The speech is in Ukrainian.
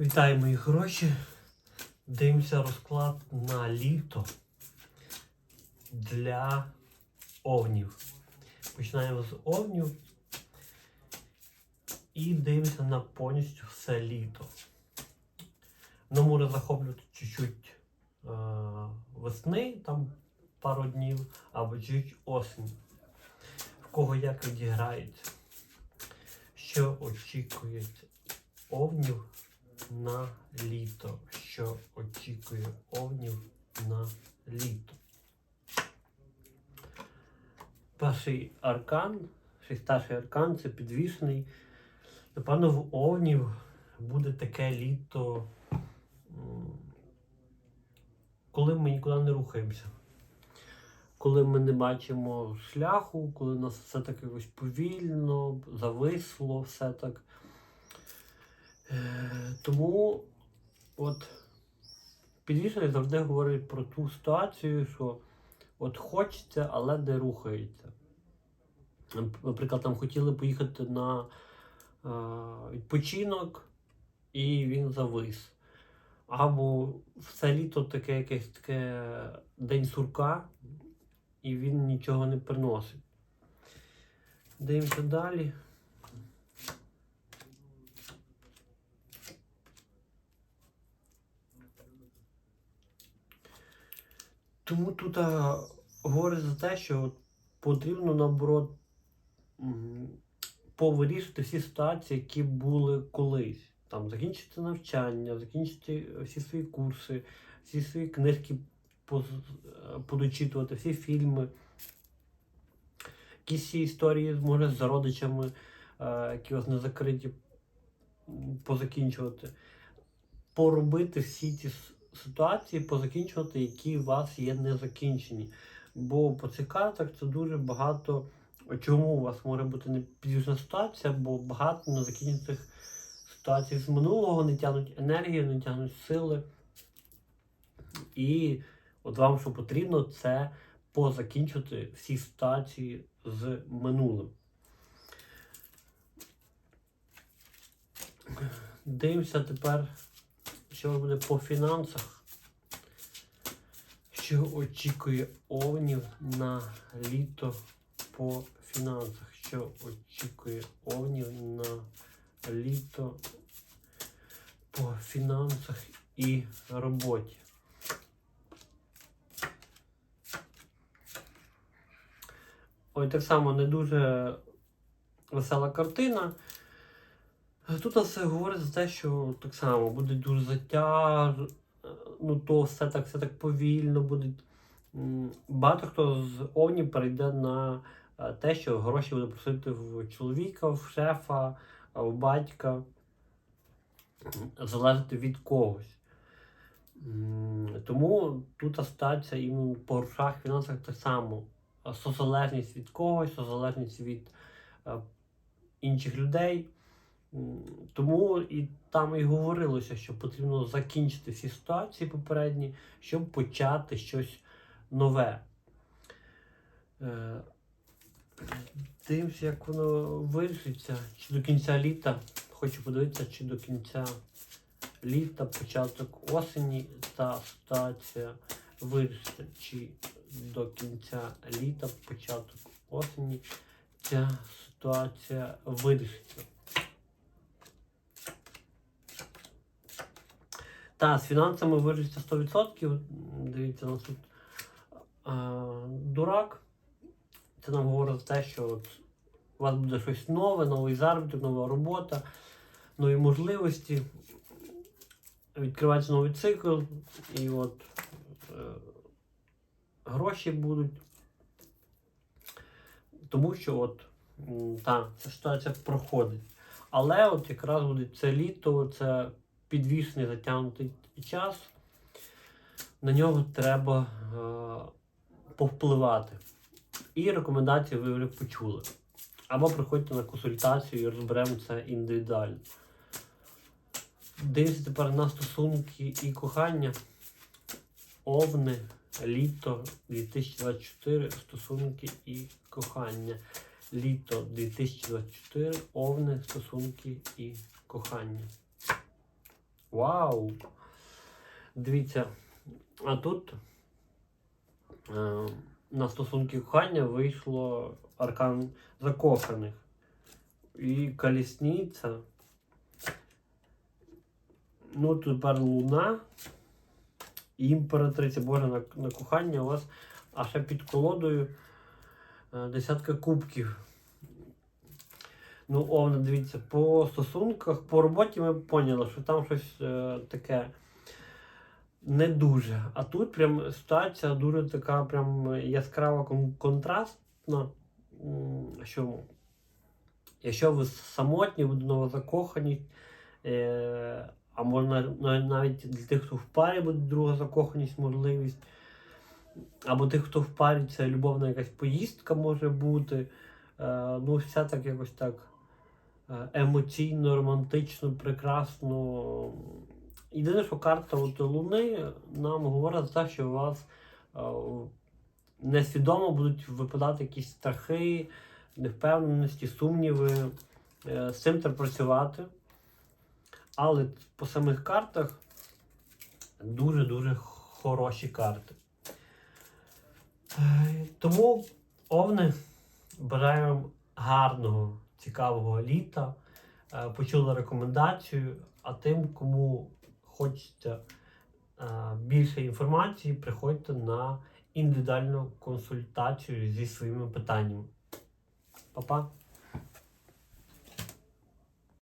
Вітаю мої хороші. Дивимося розклад на літо для овнів. Починаємо з овнів і дивимося на повністю все літо. Ну, може захоплювати чуть-чуть е- весни, там пару днів, або чуть осінь. В кого як відіграється. Що очікують овнів на літо. Що очікує овнів на літо. Перший аркан, шесташий аркан це підвішений. Напевно, в овнів буде таке літо, коли ми нікуди не рухаємося. Коли ми не бачимо шляху, коли нас все так якось повільно, зависло, все так. Тому от підвішений завжди говорить про ту ситуацію, що от хочеться, але не рухається. Наприклад, там хотіли поїхати на е, відпочинок, і він завис. Або все літо таке якесь таке день сурка, і він нічого не приносить. Дивимося далі. Тому тут а, говорить за те, що потрібно наоборот повирішити всі ситуації, які були колись. Там закінчити навчання, закінчити всі свої курси, всі свої книжки подочитувати, всі фільми, якісь всі історії може з родичами, які у вас не закриті, позакінчувати. Поробити всі с- ситуації, позакінчувати, які у вас є не закінчені. Бо по цих картах це дуже багато. Чому у вас може бути не підвішена ситуація, бо багато незакінчених ситуацій з минулого не тягнуть енергію, не тягнуть сили. І от вам що потрібно, це позакінчити всі ситуації з минулим. Дивимося тепер, що буде по фінансах. Що очікує овнів на літо по фінансах? Що очікує овнів на літо по фінансах і роботі? Ой, так само не дуже весела картина. Тут все говорить за те, що так само буде дуже затяж, ну то все так, все так повільно буде. Багато хто з овнів перейде на е, те, що гроші буде просити в чоловіка, в шефа, е, в батька, залежати від когось. Тому тут ситуація іменно по грошах, фінансах так само. Е, Созалежність від когось, созалежність від е, інших людей. Тому і там і говорилося, що потрібно закінчити всі ситуації попередні, щоб почати щось нове. Е, Дивимося, як воно вирішиться. Чи до кінця літа. Хочу подивитися, чи до кінця літа, початок осені та ситуація вирішиться. Чи до кінця літа, початок осені ця ситуація вирішиться. Та, з фінансами вирішиться 100%. Дивіться, у нас тут е, дурак. Це нам говорить за те, що от у вас буде щось нове, новий заробіток, нова робота, нові можливості. Відкривається новий цикл, і от е, гроші будуть. Тому що от та, ця ситуація проходить. Але от якраз буде це літо, це підвішений затягнутий час. На нього треба е, повпливати. І рекомендації ви вже почули. Або приходьте на консультацію і розберемо це індивідуально. Дивіться тепер на стосунки і кохання. Овни, літо 2024, стосунки і кохання. Літо 2024, овни, стосунки і кохання. Вау! Дивіться, а тут е, на стосунки кохання вийшло аркан закоханих. І колісниця. Ну, тепер луна. І імператриця Боже на, на кохання у вас, а ще під колодою е, десятка кубків. Ну, овна, дивіться, по стосунках, по роботі ми поняли, що там щось е, таке не дуже. А тут прям ситуація дуже така прям яскрава контрастна. Що якщо ви самотні, буде новозакохані, е, а можна навіть для тих, хто в парі буде друга закоханість, можливість. Або тих, хто в парі, це любовна якась поїздка може бути. Е, ну, все так якось так емоційно, романтично, прекрасно. Єдине, що карта от Луни нам говорить за те, що у вас е, несвідомо будуть випадати якісь страхи, невпевненості, сумніви. Е, З цим треба працювати. Але по самих картах дуже-дуже хороші карти. Е, Тому овни бажаю вам гарного, цікавого літа. Е, Почули рекомендацію, а тим, кому хочеться е, більше інформації, приходьте на індивідуальну консультацію зі своїми питаннями. Па-па!